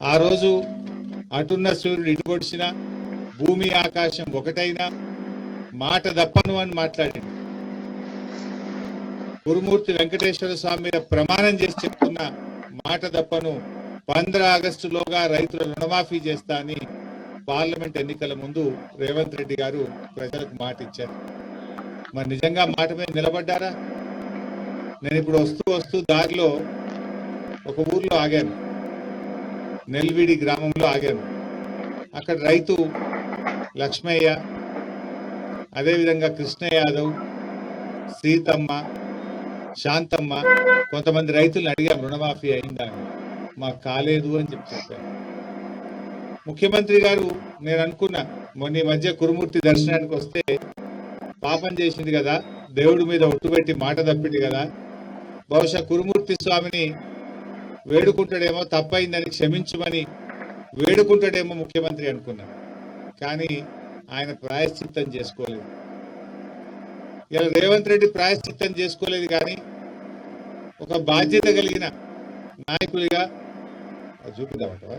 ఆ రోజు అటున్న సూర్యుడు ఇటుపొడిచిన భూమి ఆకాశం ఒకటైనా మాట దప్పను అని మాట్లాడింది. గురుమూర్తి వెంకటేశ్వర స్వామి మీద ప్రమాణం చేసి చెప్తున్న మాట దప్పను పంద్ర ఆగస్టులోగా రైతుల రుణమాఫీ చేస్తా అని పార్లమెంట్ ఎన్నికల ముందు రేవంత్ రెడ్డి గారు ప్రజలకు మాట ఇచ్చారు. మరి నిజంగా మాట మీద నిలబడ్డారా? నేను ఇప్పుడు వస్తూ వస్తూ దారిలో ఒక ఊర్లో ఆగాను. నెల్విడి గ్రామంలో ఆగాను. అక్కడ రైతు లక్ష్మయ్య అదేవిధంగా కృష్ణ యాదవ్ సీతమ్మ శాంతమ్మ కొంతమంది రైతులను అడిగాం రుణమాఫీ అయిందా మాకు కాలేదు అని చెప్పి చెప్పాను ముఖ్యమంత్రి గారు నేను అనుకున్నా మొన్న ఈ మధ్య కురుమూర్తి దర్శనానికి వస్తే పాపం చేసింది కదా దేవుడి మీద ఒట్టుపెట్టి మాట తప్పింది కదా బహుశా కురుమూర్తి స్వామిని వేడుకుంటాడేమో తప్పైందని క్షమించమని వేడుకుంటాడేమో ముఖ్యమంత్రి అనుకున్నాను కానీ ఆయన ప్రాయశ్చిత్తం చేసుకోలేదు. ఇలా రేవంత్ రెడ్డి ప్రాయశ్చిత్తం చేసుకోలేదు కానీ ఒక బాధ్యత కలిగిన నాయకుడిగా చూపిద్దామంటావా?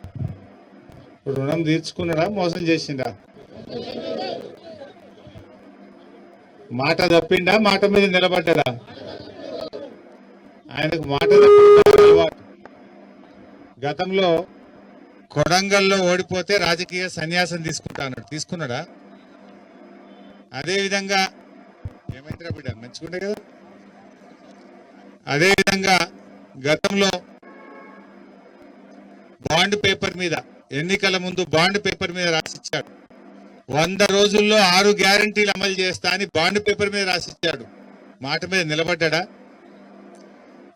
రుణం తీర్చుకున్నాడా మోసం చేసిండా? మాట తప్పిండా మాట మీద నిలబడ్డా ఆయనకు మాట గతంలో కొడంగల్లో ఓడిపోతే రాజకీయ సన్యాసం తీసుకుంటా అన్నాడు. తీసుకున్నాడా? అదేవిధంగా ఏమైందిరా బిడ్డ? మంచిగుండే కదా? అదేవిధంగా గతంలో బాండ్ పేపర్ మీద ఎన్నికల ముందు బాండ్ పేపర్ మీద రాసిచ్చాడు. వంద రోజుల్లో ఆరు గ్యారంటీలు అమలు చేస్తా అని బాండ్ పేపర్ మీద రాసిచ్చాడు. మాట మీద నిలబడ్డా?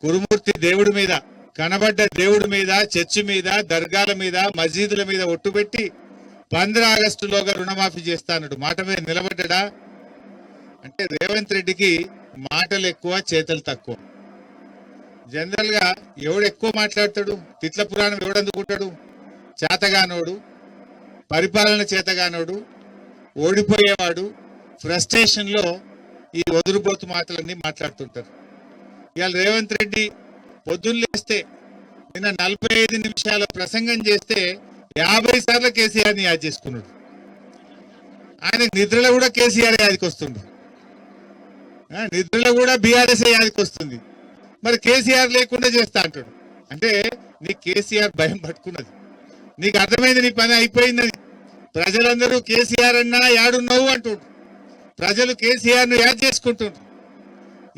కురుమూర్తి దేవుడి మీద కనబడ్డ దేవుడి మీద చర్చి మీద దర్గాల మీద మసీదుల మీద ఒట్టుపెట్టి పంద్ర ఆగస్టులోగా రుణమాఫీ చేస్తానడు మాట మీద నిలబడ్డా? అంటే రేవంత్ రెడ్డికి మాటలు ఎక్కువ చేతలు తక్కువ. జనరల్గా ఎవడు ఎక్కువ మాట్లాడతాడు? తిట్ల పురాణం ఎవడందుకుంటాడు చేతగానోడు పరిపాలన చేతగానోడు ఓడిపోయేవాడు ఫ్రస్ట్రేషన్లో ఈ వదురుబోతు మాటలన్నీ మాట్లాడుతుంటారు. ఇవాళ రేవంత్ రెడ్డి పొద్దున్నేస్తే నిన్న నలభై ఐదు నిమిషాల ప్రసంగం చేస్తే యాభై సార్లు కేసీఆర్ని యాద్ చేసుకున్నాడు. ఆయన నిద్రలో కూడా కేసీఆర్ యాదికి వస్తుంది. ఆ, నిద్రలో కూడా బీఆర్ఎస్ యాదికి వస్తుంది. మరి కేసీఆర్ లేకుండా చేస్తా అంటాడు. అంటే నీ కేసీఆర్ భయం పట్టుకున్నది. నీకు అర్థమైంది నీ పని అయిపోయిందని. ప్రజలందరూ కేసీఆర్ అన్నా యాడున్నావు అంటుండ్రు ప్రజలు కేసీఆర్ను యాడ్ చేసుకుంటుండ్రు.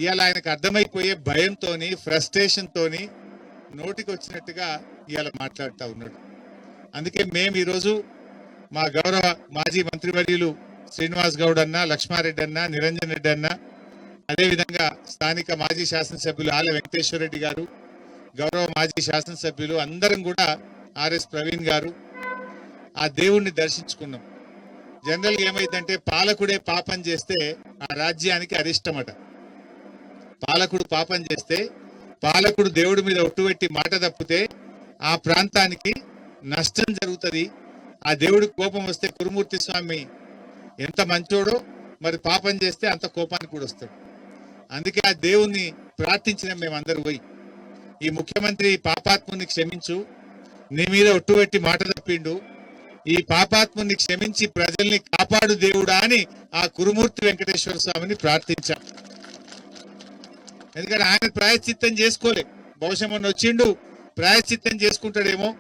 ఇవాళ ఆయనకు అర్థమైపోయే భయంతోని ఫ్రస్ట్రేషన్తో నోటికి వచ్చినట్టుగా ఇవాళ మాట్లాడుతూ ఉన్నాడు. అందుకే మేము ఈరోజు మా గౌరవ మాజీ మంత్రివర్యులు శ్రీనివాస్ గౌడ్ అన్న లక్ష్మారెడ్డి అన్న నిరంజన్ రెడ్డి అన్న అదేవిధంగా స్థానిక మాజీ శాసనసభ్యులు ఆల వెంకటేశ్వర రెడ్డి గారు గౌరవ మాజీ శాసనసభ్యులు అందరం కూడా ఆర్ఎస్ ప్రవీణ్ గారు ఆ దేవుణ్ణి దర్శించుకున్నాం. జనరల్గా ఏమైందంటే పాలకుడే పాపం చేస్తే ఆ రాజ్యానికి అరిష్టమట. పాలకుడు పాపం చేస్తే పాలకుడు దేవుడి మీద ఒట్టుపెట్టి మాట తప్పితే ఆ ప్రాంతానికి నష్టం జరుగుతుంది. ఆ దేవుడికి కోపం వస్తే కురుమూర్తి స్వామి ఎంత మంచోడో మరి పాపం చేస్తే అంత కోపానికి కూడా వస్తాడు. అందుకే ఆ దేవుణ్ణి ప్రార్థించిన మేమందరూ పోయి. ఈ ముఖ్యమంత్రి పాపాత్ముని క్షమించు నీ మీద ఒట్టుపెట్టి మాట తప్పిండు. ఈ పాపాత్ముని క్షమించి ప్రజల్ని కాపాడు దేవుడా అని ఆ కురుమూర్తి వెంకటేశ్వర స్వామిని ప్రార్థించాం. ఎందుకంటే ఆయన ప్రాయశ్చిత్తం చేసుకోలే. బహుశా మొన్న వచ్చిండు ప్రాయశ్చిత్తం చేసుకుంటాడేమో.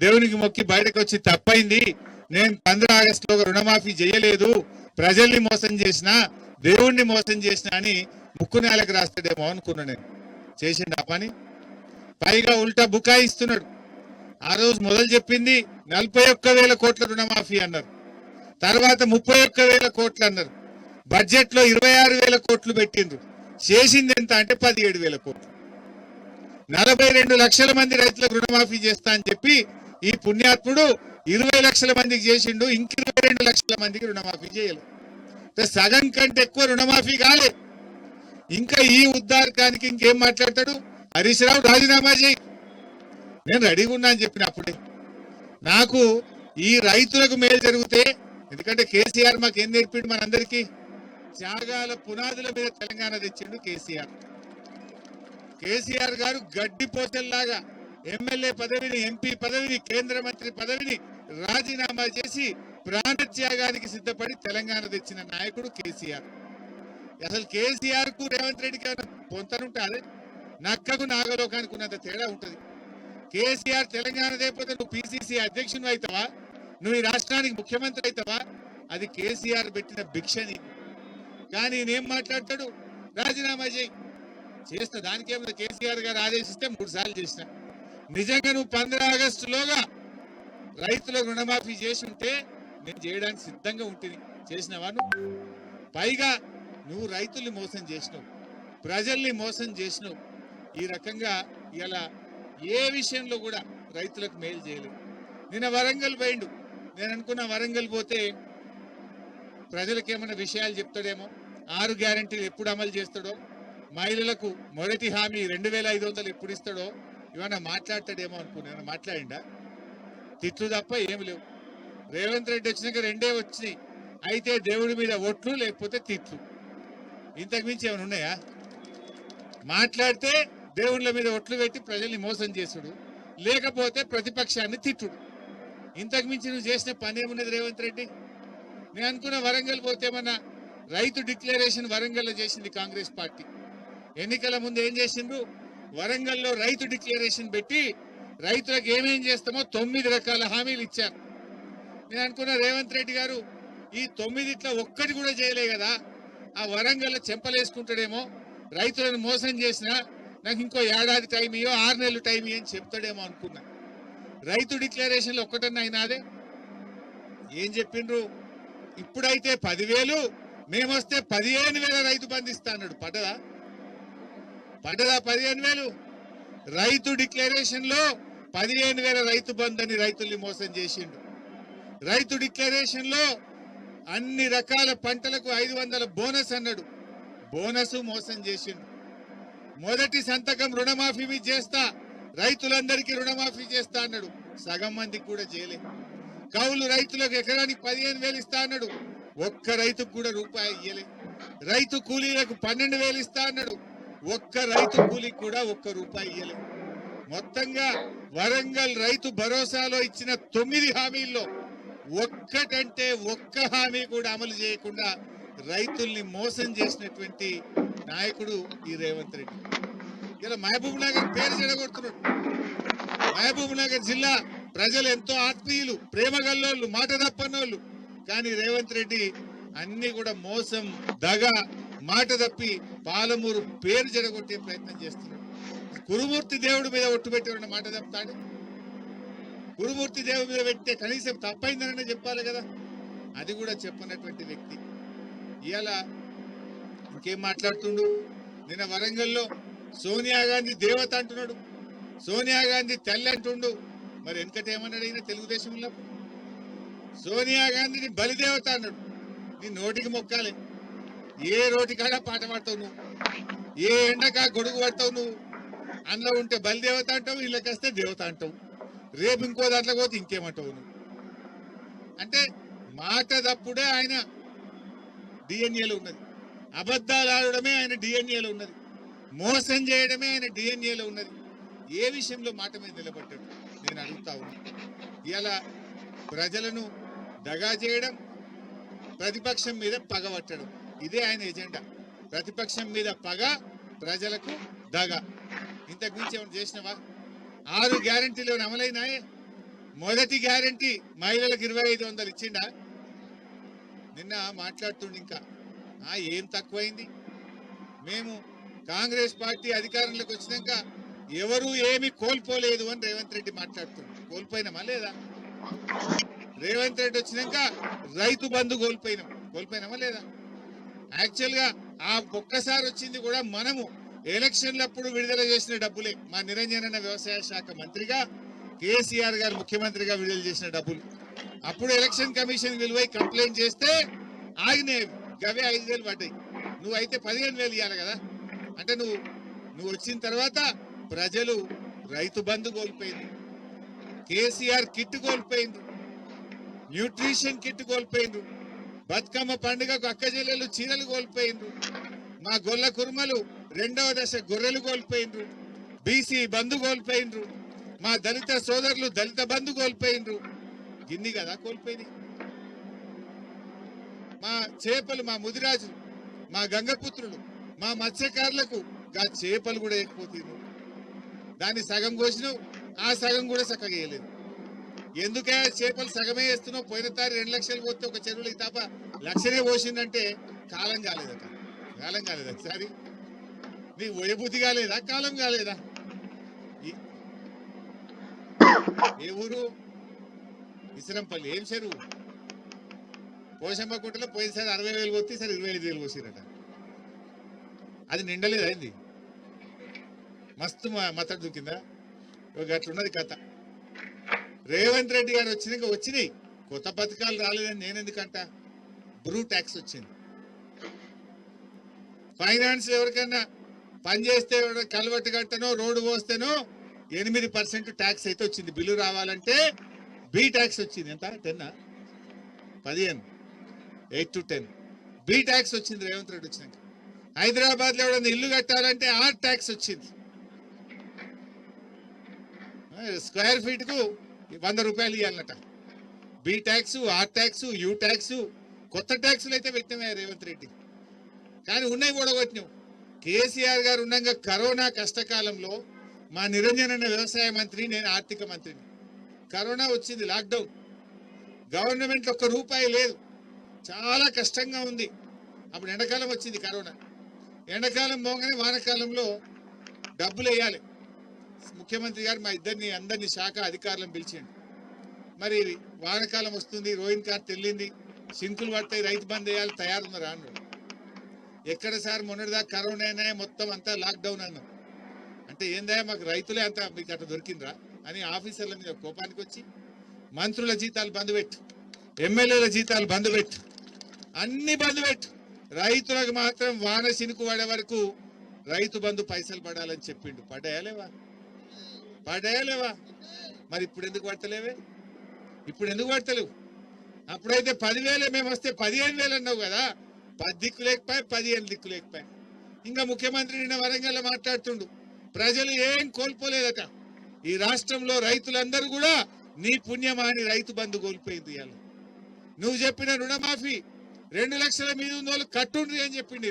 దేవునికి మొక్కి బయటకు వచ్చి తప్పైంది. నేను పంద్రా ఆగస్టులో రుణమాఫీ చేయలేదు ప్రజల్ని మోసం చేసిన దేవుణ్ణి మోసం చేసిన అని ముక్కు నేలకు రాస్తాడేమో అనుకున్నా నేను. చేసిండు ఆ పని? పైగా ఉల్టా బుకాయిస్తున్నాడు. ఆ రోజు మొదలు చెప్పింది నలభై ఒక్క వేల కోట్ల రుణమాఫీ అన్నారు. తర్వాత ముప్పై ఒక్క వేల కోట్లు అన్నారు. బడ్జెట్లో ఇరవై ఆరు వేల కోట్లు పెట్టిండ్రు. చేసింది ఎంత అంటే పదిహేడు వేల కోట్లు. నలభై రెండు లక్షల మంది రైతులకు రుణమాఫీ చేస్తా అని చెప్పి ఈ పుణ్యాత్ముడు ఇరవై లక్షల మందికి చేసిండు ఇంక ఇరవై రెండు లక్షల మందికి రుణమాఫీ చేయలేదు. సగం కంటే ఎక్కువ రుణమాఫీ కాలే. ఇంకా ఈ ఉద్దారకానికి ఇంకేం మాట్లాడతాడు? హరీష్ రావు రాజీనామా చేయి. నేను రెడీగా ఉన్నా అని చెప్పిన అప్పుడే. నాకు ఈ రైతులకు మేలు జరిగితే ఎందుకంటే కేసీఆర్ మాకు ఏం నేర్పిండు మనందరికీ? త్యాగాల పునాదుల మీద తెలంగాణ తెచ్చిండు కేసీఆర్. కేసీఆర్ గారు గడ్డి పోతల్లాగా ఎమ్మెల్యే పదవిని ఎంపీ పదవిని కేంద్ర మంత్రి పదవిని రాజీనామా చేసి ప్రాణత్యాగానికి సిద్ధపడి తెలంగాణ తెచ్చిన నాయకుడు కేసీఆర్. అసలు కేసీఆర్కు రేవంత్ రెడ్డికి ఏమైనా పొంతనుంటే అదే నక్కకు నాగలోకానికి ఉన్నంత తేడా ఉంటది. కేసీఆర్ తెలంగాణ లేకపోతే నువ్వు పిసిసి అధ్యక్షుడు అవుతావా? నువ్వు ఈ రాష్ట్రానికి ముఖ్యమంత్రి అవుతావా? అది కేసీఆర్ పెట్టిన భిక్షని. కానీ నేనేం మాట్లాడతాడు? రాజీనామా చేయి. చేస్తా దానికేమో కేసీఆర్ గారు ఆదేశిస్తే మూడు సార్లు చేసిన. నిజంగా నువ్వు పంద్రా ఆగస్టులోగా రైతులకు రుణమాఫీ చేసి ఉంటే నేను చేయడానికి సిద్ధంగా ఉంటుంది చేసినవా నువ్వు? పైగా నువ్వు రైతుల్ని మోసం చేసినావు. ప్రజల్ని మోసం చేసినావు. ఈ రకంగా ఇలా ఏ విషయంలో కూడా రైతులకు మేలు చేయలేదు. నిన్న వరంగల్ పోయిండు. నేను అనుకున్న వరంగల్ పోతే ప్రజలకు ఏమైనా విషయాలు చెప్తాడేమో? ఆరు గ్యారంటీలు ఎప్పుడు అమలు చేస్తాడో? మహిళలకు మొదటి హామీ రెండు వేల ఐదు వందలు ఎప్పుడు ఇస్తాడో? ఏమైనా మాట్లాడతాడేమో అనుకున్నాను మాట్లాడిండా? తిట్లు తప్ప ఏమి లేవు. రేవంత్ రెడ్డి వచ్చినాక రెండే వచ్చినాయి. అయితే దేవుడి మీద ఒట్లు లేకపోతే తిట్లు. ఇంతకు మించి ఏమైనా ఉన్నాయా? మాట్లాడితే దేవుళ్ళ మీద ఒట్లు పెట్టి ప్రజల్ని మోసం చేసుడు. లేకపోతే ప్రతిపక్షాన్ని తిట్టుడు. ఇంతకు మించి నువ్వు చేసిన పని ఏమున్నది రేవంత్ రెడ్డి? నేను అనుకున్న వరంగల్ పోతే ఏమన్నా రైతు డిక్లరేషన్ వరంగల్లో చేసింది కాంగ్రెస్ పార్టీ. ఎన్నికల ముందు ఏం చేసిండ్రు? వరంగల్లో రైతు డిక్లరేషన్ పెట్టి రైతులకు ఏమేం చేస్తామో తొమ్మిది రకాల హామీలు ఇచ్చారు. నేను అనుకున్న రేవంత్ రెడ్డి గారు ఈ తొమ్మిదిట్లో ఒక్కటి కూడా చేయలే కదా. ఆ వరంగల్ చెంపలేసుకుంటాడేమో. రైతులను మోసం చేసినా నాకు ఇంకో ఏడాది టైం ఇయ్యో ఆరు నెలలు టైం ఇయ్యో అని చెప్తాడేమో అనుకున్నా. రైతు డిక్లరేషన్లో ఒక్కటన్నా అయినాదే ఏం చెప్పిండ్రు? ఇప్పుడైతే పదివేలు మేమొస్తే పదిహేను వేల రైతు బంధిస్తా అన్నాడు. పడ్డదా? పడ్డదా పదిహేను వేలు? రైతు డిక్లరేషన్లో పదిహేను వేల రైతు బంధు అని రైతుల్ని మోసం చేసిండు. రైతు డిక్లరేషన్లో అన్ని రకాల పంటలకు ఐదు వందల బోనస్ అన్నాడు. బోనస్ మోసం చేసిండు. మొదటి సంతకం రుణమాఫీ మీద చేస్తా. రైతులందరికీ రుణమాఫీ చేస్తా అన్నాడు. సగం మందికి కూడా చేయలే. కౌలు రైతులకు ఎకరానికి పదిహేను వేలు ఇస్తా అన్నాడు. ఒక్క రైతుకు కూడా రూపాయి ఇయ్యలే. రైతు కూలీలకు పన్నెండు వేలు ఇస్తా అన్నాడు. ఒక్క రైతు కూలీకి కూడా ఒక్క రూపాయి ఇయ్యలే. మొత్తంగా వరంగల్ రైతు భరోసాలో ఇచ్చిన తొమ్మిది హామీల్లో ఒక్కటంటే ఒక్క హామీ కూడా అమలు చేయకుండా రైతుల్ని మోసం చేసినటువంటి నాయకుడు ఈ రేవంత్ రెడ్డి. ఇలా మహబూబ్ నగర్ పేరు చెడగొడుతున్నాడు. మహబూబ్ నగర్ జిల్లా ప్రజలు ఎంతో ఆత్మీయులు ప్రేమగల్లోళ్ళు మాట తప్పనోళ్ళు. కానీ రేవంత్ రెడ్డి అన్ని కూడా మోసం దగ మాట తప్పి పాలమూరు పేరు చెడగొట్టే ప్రయత్నం చేస్తున్నాడు. కురుమూర్తి దేవుడి మీద ఒట్టు పెట్టిన మాట తప్పుతాడు గురుమూర్తి దేవుడి మీద పెట్టే కనీసం తప్పైందననే చెప్పాలి కదా? అది కూడా చెప్పనటువంటి వ్యక్తి. ఇవాళ ఇంకేం మాట్లాడుతుండు? నిన్న వరంగల్లో సోనియా గాంధీ దేవత అంటున్నాడు. సోనియా గాంధీ తల్లి అంటుండు. మరి వెనకట ఏమన్నాడు అయినా తెలుగుదేశంలో? సోనియా గాంధీని బలిదేవత అన్నాడు. నీ నోటికి మొక్కాలి. ఏ రోటికాడ పాట పాడతావు నువ్వు? ఏ ఎండకా గొడుగు పడతావు నువ్వు? అందులో ఉంటే బలిదేవత అంటావు వీళ్ళకి వస్తే దేవత అంటావు. రేపు ఇంకో దాంట్లో పోతే ఇంకేమంటావు నువ్వు? అంటే మాట తప్పుడే ఆయన డిఎన్ఏలో ఉన్నది. అబద్ధాలు ఆడడమే ఆయన డిఎన్ఏలో ఉన్నది. మోసం చేయడమే ఆయన డిఎన్ఏలో ఉన్నది. ఏ విషయంలో మాట మీద నిలబడ్డాడు? నేను అడుగుతా ఉన్నా. ఇలా ప్రజలను దగా చేయడం ప్రతిపక్షం మీద పగబట్టడం ఇదే ఆయన ఎజెండా. ప్రతిపక్షం మీద పగ ప్రజలకు దగ. ఇంతకు మించి ఏమైనా చేసినవా? ఆరు గ్యారంటీలు అమలైనాయే. మొదటి గ్యారంటీ మహిళలకు ఇరవై ఐదు వందలు ఇచ్చిండా? నిన్న మాట్లాడుతుండి ఇంకా. ఏం తక్కువైంది? మేము కాంగ్రెస్ పార్టీ అధికారంలోకి వచ్చినాక ఎవరు ఏమి కోల్పోలేదు అని రేవంత్ రెడ్డి మాట్లాడుతుంది కోల్పోయినామా లేదా? రేవంత్ రెడ్డి వచ్చినాక రైతు బంధు కోల్పోయినాం. కోల్పోయినామా లేదా? యాక్చువల్గా ఆ ఒక్కసారి వచ్చింది కూడా మనము ఎలక్షన్లప్పుడు విడుదల చేసిన డబ్బులే. మా నిరంజన వ్యవసాయ శాఖ మంత్రిగా కేసీఆర్ గారు ముఖ్యమంత్రిగా విడుదల చేసిన డబ్బులు. అప్పుడు ఎలక్షన్ కమిషన్ విలువై కంప్లైంట్ చేస్తే ఆగినాయి గవే ఐదు వేలు పడ్డాయి. నువ్వు అయితే పదిహేను వేలు ఇవ్వాలి కదా? అంటే నువ్వు నువ్వు వచ్చిన తర్వాత ప్రజలు రైతు బంధు కోల్పోయింది. కేసీఆర్ కిట్ కోల్పోయిండ్రు న్యూట్రిషన్ కిట్ కోల్పోయిండ్రు బతుకమ్మ పండుగకు అక్క చెల్లెలు చీరలు కోల్పోయిండ్రు. మా గొల్ల కుర్మలు రెండవ దశ గొర్రెలు కోల్పోయిండ్రు. బీసీ బంధు కోల్పోయిండ్రు. మా దళిత సోదరులు దళిత బంధు కోల్పోయిండ్రు. గిన్ని కదా కోల్పోయింది. మా చేపలు మా ముదిరాజులు మా గంగపుత్రులు మా మత్స్యకారులకు గా చేపలు కూడా ఎక్కిపోతుంది దాన్ని సగం కోసినావు ఆ సగం కూడా చక్కగా వేయలేదు. ఎందుకే చేపలు సగమే వేస్తున్నావు? పోయిన తారీ రెండు లక్షలు పోతే ఒక చెరువులకి తప్ప లక్షనే పోసిందంటే కాలం కాలేదట. కాలం కాలేదా ఒకసారి? నీ వయబుద్ధి కాలేదా? కాలం కాలేదా? ఏ ఊరు? ఇసరంపల్లి ఏం చెరువు పోషమ్మ గుట్టలో పోయినసారి అరవై వేలు పోతే సరే ఇరవై ఐదు వేలు పోసిరట అది నిండలేదు అయింది మస్తు మతడు దూకిందా? ఒక అట్లున్నది కథ. రేవంత్ రెడ్డి గారు వచ్చినాక వచ్చినాయి. కొత్త పథకాలు రాలేదని నేను ఎందుకంట? బ్రూ ట్యాక్స్ వచ్చింది. ఫైనాన్స్ ఎవరికన్నా పని చేస్తే కలవట్టు కట్టనో రోడ్డు పోస్తేనో ఎనిమిది పర్సెంట్ ట్యాక్స్ అయితే వచ్చింది. బిల్లు రావాలంటే బి ట్యాక్స్ వచ్చింది ఎంత? టెన్ పదిహేను. Eight to ten B tax వచ్చింది రేవంత్ రెడ్డి వచ్చినాక. హైదరాబాద్లో ఎవడన్నా ఇల్లు కట్టాలంటే ఆర్ ట్యాక్స్ వచ్చింది. స్క్వేర్ ఫీట్కు వంద రూపాయలు ఇవ్వాలన్నట B tax R tax U tax కొత్త ట్యాక్సులు అయితే పెట్టినవే రేవంత్ రెడ్డి. కానీ ఉన్నాయి కూడగొట్టినావు కేసీఆర్ గారు ఉండగా కరోనా కష్టకాలంలో మా నిరంజన్ అన్న వ్యవసాయ మంత్రి నేను ఆర్థిక మంత్రిని. కరోనా వచ్చింది లాక్డౌన్. గవర్నమెంట్ ఒక్క రూపాయి లేదు. చాలా కష్టంగా ఉంది. అప్పుడు ఎండాకాలం వచ్చింది కరోనా. ఎండాకాలం పోగానే వానాకాలంలో డబ్బులు వేయాలి. ముఖ్యమంత్రి గారు మా ఇద్దరిని అందరినీ శాఖ అధికారులను పిలిచిండు. మరి వానాకాలం వస్తుంది రోహిన్ కార్త్ వెళ్ళింది సింకులు పడతాయి రైతు బంద్ వేయాలి తయారున్నారు అన్నాడు. ఎక్కడ సార్ మొన్నటిదాకా కరోనా మొత్తం అంతా లాక్డౌన్ అన్నాం అంటే ఏందా మాకు రైతులే అంతా మీకు అట్లా దొరికిందిరా అని ఆఫీసర్ల మీద కోపానికి వచ్చి మంత్రుల జీతాలు బంద్ పెట్టు ఎమ్మెల్యేల జీతాలు బంద్ పెట్టు అన్ని బంద్ పెట్టు. రైతులకు మాత్రం వాన సినుకు పడే వరకు రైతు బంధు పైసలు పడాలని చెప్పిండు. పడేయలేవా పడేయలేవా మరి ఇప్పుడు ఎందుకు పడతలేవే? ఇప్పుడు ఎందుకు పడతలేవు? అప్పుడైతే పదివేలే మేము వస్తే పదిహేను వేలు అన్నావు కదా. పది దిక్కు లేకపోయి పదిహేను దిక్కు లేకపోయి? ఇంకా ముఖ్యమంత్రి నిన్న వరంగల్ మాట్లాడుతుండు. ప్రజలు ఏం కోల్పోలేదట. ఈ రాష్ట్రంలో రైతులందరూ కూడా నీ పుణ్యమా అని రైతు బంధు కోల్పోయింది ఇవాళ. నువ్వు చెప్పిన రుణమాఫీ రెండు లక్షల మీద ఉన్న వాళ్ళు కట్టుండ్రి అని చెప్పిండి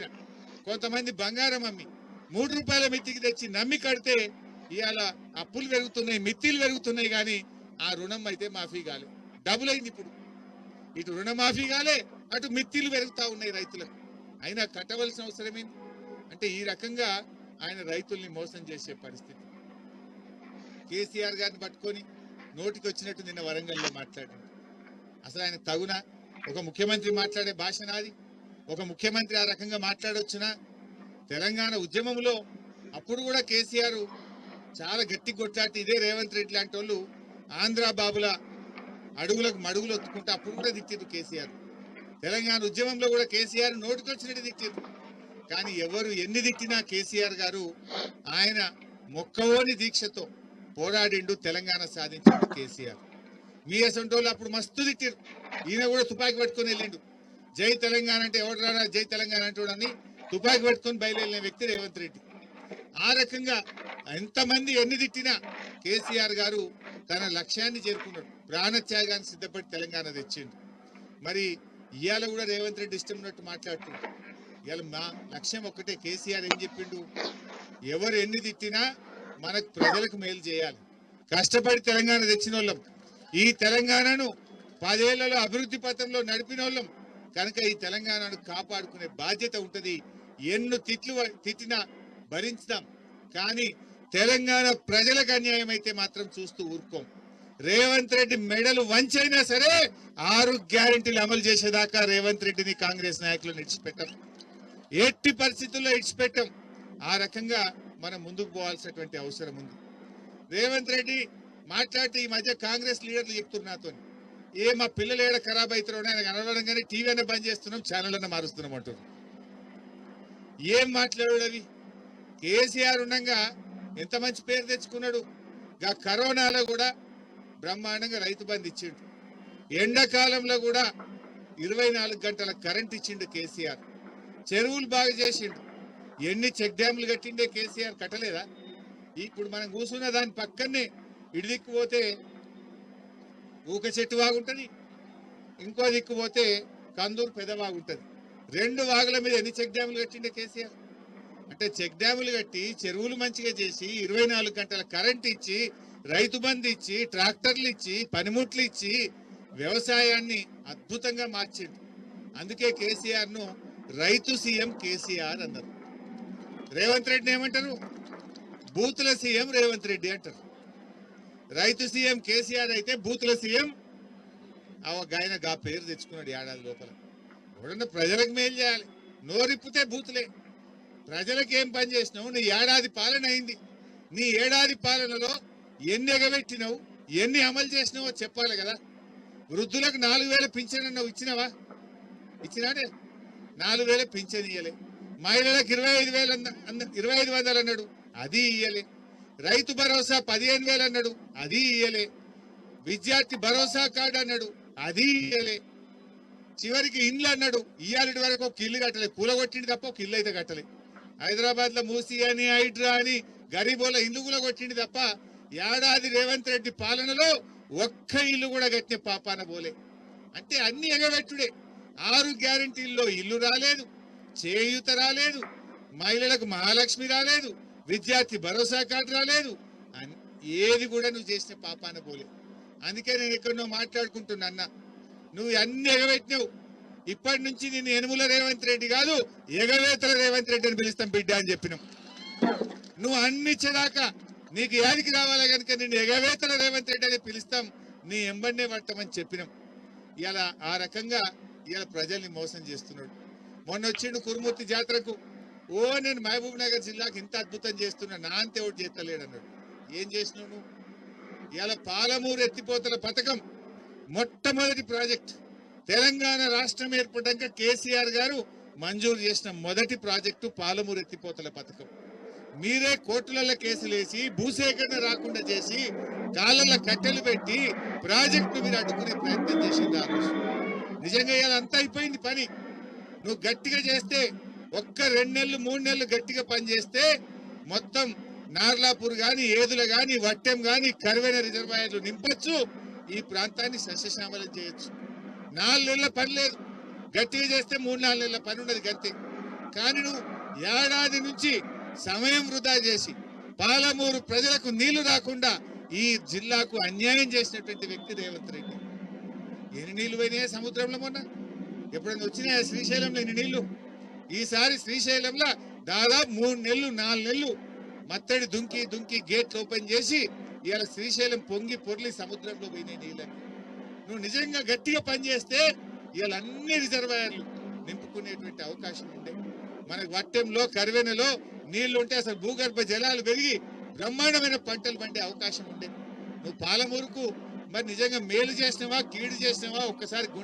కొంతమంది బంగారం అమ్మి మూడు రూపాయల మిత్తికి తెచ్చి నమ్మి కడితే ఇవాళ అప్పులు పెరుగుతున్నాయి మిత్తిలు పెరుగుతున్నాయి కానీ ఆ రుణం అయితే మాఫీ కాలే. డబుల్ అయింది ఇప్పుడు. ఇటు రుణమాఫీ కాలే అటు మిత్తిలు పెరుగుతా ఉన్నాయి రైతులకు. అయినా కట్టవలసిన అవసరం ఏంది? అంటే ఈ రకంగా ఆయన రైతుల్ని మోసం చేసే పరిస్థితి. కేసీఆర్ గారిని పట్టుకొని నోటికి వచ్చినట్టు నిన్న వరంగల్లో మాట్లాడాడు అసలు ఆయన తగునా? ఒక ముఖ్యమంత్రి మాట్లాడే భాష నాది. ఒక ముఖ్యమంత్రి ఆ రకంగా మాట్లాడొచ్చునా? తెలంగాణ ఉద్యమంలో అప్పుడు కూడా కేసీఆర్ చాలా గట్టి కొట్లాటి ఇదే రేవంత్ రెడ్డి లాంటి వాళ్ళు ఆంధ్ర బాబుల అడుగులకు మడుగులు ఒత్తుకుంటే అప్పుడు కూడా తిట్టిరు కేసీఆర్. తెలంగాణ ఉద్యమంలో కూడా కేసీఆర్ నోటికొచ్చినట్టు తిట్టిరు కానీ ఎవరు ఎన్ని దిక్కినా కేసీఆర్ గారు ఆయన మొక్కవోని దీక్షతో పోరాడిండు తెలంగాణ సాధించాడు కేసీఆర్. మీ అసంటోళ్ళు అప్పుడు మస్తు తిట్టిరు ఈయన కూడా తుపాకి పట్టుకొని వెళ్ళిండు. జై తెలంగాణ అంటే ఎవడు రాడా? జై తెలంగాణ అంటాడని తుపాకి పట్టుకొని బయలుదేరిన వ్యక్తి రేవంత్ రెడ్డి. ఆ రకంగా ఎంతమంది ఎన్ని తిట్టినా కేసీఆర్ గారు తన లక్ష్యాన్ని చేరుకున్నాడు. ప్రాణత్యాగాన్ని సిద్ధపడి తెలంగాణ తెచ్చిండు. మరి ఇవాళ కూడా రేవంత్ రెడ్డి ఇష్టం ఉన్నట్టు మాట్లాడుతున్నాడు. ఇవాళ మా లక్ష్యం ఒక్కటే. కేసీఆర్ ఏం చెప్పిండు? ఎవరు ఎన్ని తిట్టినా మనకు ప్రజలకు మేలు చేయాలి. కష్టపడి తెలంగాణ తెచ్చిన వాళ్ళం ఈ తెలంగాణను పదేళ్ళలో అభివృద్ధి పథంలో నడిపిన వాళ్ళం కనుక ఈ తెలంగాణను కాపాడుకునే బాధ్యత ఉంటుంది. ఎన్ను తిట్లు తిట్టినా భరించుదాం. కానీ తెలంగాణ ప్రజలకు అన్యాయం అయితే మాత్రం చూస్తూ ఊరుకోం. రేవంత్ రెడ్డి మెడలు వంచైనా సరే ఆరు గ్యారెంటీలు అమలు చేసేదాకా రేవంత్ రెడ్డిని కాంగ్రెస్ నాయకులను ఇడిచిపెట్టాం ఎట్టి పరిస్థితుల్లో ఇడిచిపెట్టాం. ఆ రకంగా మనం ముందుకు పోవాల్సినటువంటి అవసరం ఉంది. రేవంత్ రెడ్డి మాట్లాడితే ఈ మధ్య కాంగ్రెస్ లీడర్లు చెప్తున్నారు నాతో. ఏ మా పిల్లలు ఏడ ఖరాబ్ అవుతున్నాడు అని ఆయన కానీ టీవీ అన్న బంద్ చేస్తున్నాం ఛానల్ అన్న మారుస్తున్నాం అంటున్నారు ఏం మాట్లాడాడు అవి కేసీఆర్ ఉండగా ఎంత మంచి పేరు తెచ్చుకున్నాడు? గా కరోనాలో కూడా బ్రహ్మాండంగా రైతు బంద్ ఇచ్చిండు. ఎండాకాలంలో కూడా ఇరవై నాలుగు గంటల కరెంట్ ఇచ్చిండు కేసీఆర్. చెరువులు బాగా చేసిండు. ఎన్ని చెక్ డ్యాములు కట్టిండే కేసీఆర్ కట్టలేదా? ఇప్పుడు మనం కూర్చున్న దాని పక్కనే ఇడిదిక్కు పోతే ఊక చెట్టు బాగుంటది ఇంకో దిక్కు పోతే కందూరు పెద్ద బాగుంటది. రెండు వాగుల మీద ఎన్ని చెక్ డ్యాములు కట్టిండే కేసీఆర్? అంటే చెక్ డ్యాములు కట్టి చెరువులు మంచిగా చేసి ఇరవై నాలుగు గంటల కరెంట్ ఇచ్చి రైతు బంధు ఇచ్చి ట్రాక్టర్లు ఇచ్చి పనిముట్లు ఇచ్చి వ్యవసాయాన్ని అద్భుతంగా మార్చిండు. అందుకే కేసీఆర్ను రైతు సీఎం కేసీఆర్ అన్నారు. రేవంత్ రెడ్డి ఏమంటారు? బూతుల సీఎం రేవంత్ రెడ్డి అంటారు. రైతు సీఎం కేసీఆర్ అయితే బూతుల సీఎం. ఆ ఆయన గా పేరు తెచ్చుకున్నాడు ఏడాది లోపల. ఎవడన్నా ప్రజలకు మేలు చేయాలి. నోరిప్పితే బూతులే. ప్రజలకు ఏం పని చేసినావు? నీ ఏడాది పాలన అయింది. నీ ఏడాది పాలనలో ఎన్ని ఎగబెట్టినావు? ఎన్ని అమలు చేసినావో చెప్పాలి కదా. వృద్ధులకు నాలుగు వేల పింఛన్ అన్నావు ఇచ్చినావా? ఇచ్చినాడే నాలుగు వేల పింఛన్ ఇయ్యలే. మహిళలకు ఇరవై ఐదు వేలు అన్న ఇరవై ఐదు వందలు అన్నాడు. అది ఇయ్యలే. రైతు భరోసా పదిహేను వేలు అన్నాడు. అది ఇయ్యలే. విద్యార్థి భరోసా కార్డు అన్నాడు. అది ఇయ్యలే. చివరికి ఇండ్లు అన్నాడు. ఇయ్యాలి వరకు ఒక ఇల్లు కట్టలే. కూలగొట్టింది తప్ప ఒక ఇల్లు అయితే కట్టలే. హైదరాబాద్లో మూసి అని హైడ్రా అని గరీబోల ఇల్లు కూడా కొట్టింది తప్ప ఏడాది రేవంత్ రెడ్డి పాలనలో ఒక్క ఇల్లు కూడా కట్టిన పాపాన పోలే. అంటే అన్ని ఎగబెట్టుడే. ఆరు గ్యారంటీల్లో ఇల్లు రాలేదు. చేయూత రాలేదు. మహిళలకు మహాలక్ష్మి రాలేదు. విద్యార్థి భరోసా కార్డు రాలేదు. అని ఏది కూడా నువ్వు చేసిన పాపాన పోలే అందుకే నేను ఎక్కడో మాట్లాడుకుంటున్నా అన్న. నువ్వు అన్ని ఎగబెట్టినావు. ఇప్పటి నుంచి నేను ఎనుముల రేవంత్ రెడ్డి కాదు ఎగవేతల రేవంత్ రెడ్డి అని పిలుస్తాం బిడ్డ అని చెప్పినాం. నువ్వు అన్ని ఇచ్చేదాకా నీకు యాదికి రావాలా కనుక నేను ఎగవేతల రేవంత్ రెడ్డి అని పిలుస్తాం. నీ ఎంబడినే పట్టమని చెప్పినాం. ఇలా ఆ రకంగా ఇలా ప్రజల్ని మోసం చేస్తున్నాడు. మొన్న వచ్చిండు కురుమూర్తి జాతరకు. ఓ నేను మహబూబ్ నగర్ జిల్లాకి ఇంత అద్భుతం చేస్తున్నా నా అంతే ఒకటి చేస్తలేడు అన్నాడు. ఏం చేసినావు నువ్వు? పాలమూరు ఎత్తిపోతల పథకం మొట్టమొదటి ప్రాజెక్ట్. తెలంగాణ రాష్ట్రం ఏర్పడ్డాక కేసీఆర్ గారు మంజూరు చేసిన మొదటి ప్రాజెక్టు పాలమూరు ఎత్తిపోతల పథకం. మీరే కోర్టులలో కేసులేసి భూసేకరణ రాకుండా చేసి కాళ్ళ కట్టెలు పెట్టి ప్రాజెక్టు మీరు అడ్డుకునే ప్రయత్నం చేసింది ఆ రోజు. నిజంగా ఇవాళ అంతా అయిపోయింది పని. నువ్వు గట్టిగా చేస్తే ఒక్క రెండు నెలలు మూడు నెలలు గట్టిగా పని చేస్తే మొత్తం నార్లాపూర్ గాని ఏదుల గాని వట్టెం గాని కరువైన రిజర్వాయర్లు నింపొచ్చు. ఈ ప్రాంతాన్ని సస్యశ్యామలం చేయొచ్చు. నాలుగు నెలల పని లేదు. గట్టిగా చేస్తే మూడు నాలుగు నెలల పని ఉండదు గట్టి. కానీ నువ్వు ఏడాది నుంచి సమయం వృధా చేసి పాలమూరు ప్రజలకు నీళ్ళు రాకుండా ఈ జిల్లాకు అన్యాయం చేసినటువంటి వ్యక్తి రేవంత్ రెడ్డి. ఎన్ని నీళ్ళు పోయినాయా సముద్రంలో మొన్న? ఎప్పుడైనా వచ్చినాయా శ్రీశైలంలో ఎన్ని నీళ్ళు ఈసారి శ్రీశైలంలో దాదాపు మూడు నెలలు నాలుగు నెలలు మత్తడి దుంకి దుంకి గేట్లు ఓపెన్ చేసి ఇవాళ శ్రీశైలం పొంగి పొర్లి సముద్రంలో పోయినాయి నీళ్ళని. నువ్వు నిజంగా గట్టిగా పనిచేస్తే ఇవాళ అన్ని రిజర్వాయర్లు నింపుకునేటువంటి అవకాశం ఉండే. మనకు వట్టెంలో కరివెనలో నీళ్ళు ఉంటే అసలు భూగర్భ జలాలు పెరిగి బ్రహ్మాండమైన పంటలు పండే అవకాశం ఉండే. నువ్వు పాలమూరుకు మరి నిజంగా మేలు చేసినవా కీడు చేసినవా? ఒక్కసారి గుండె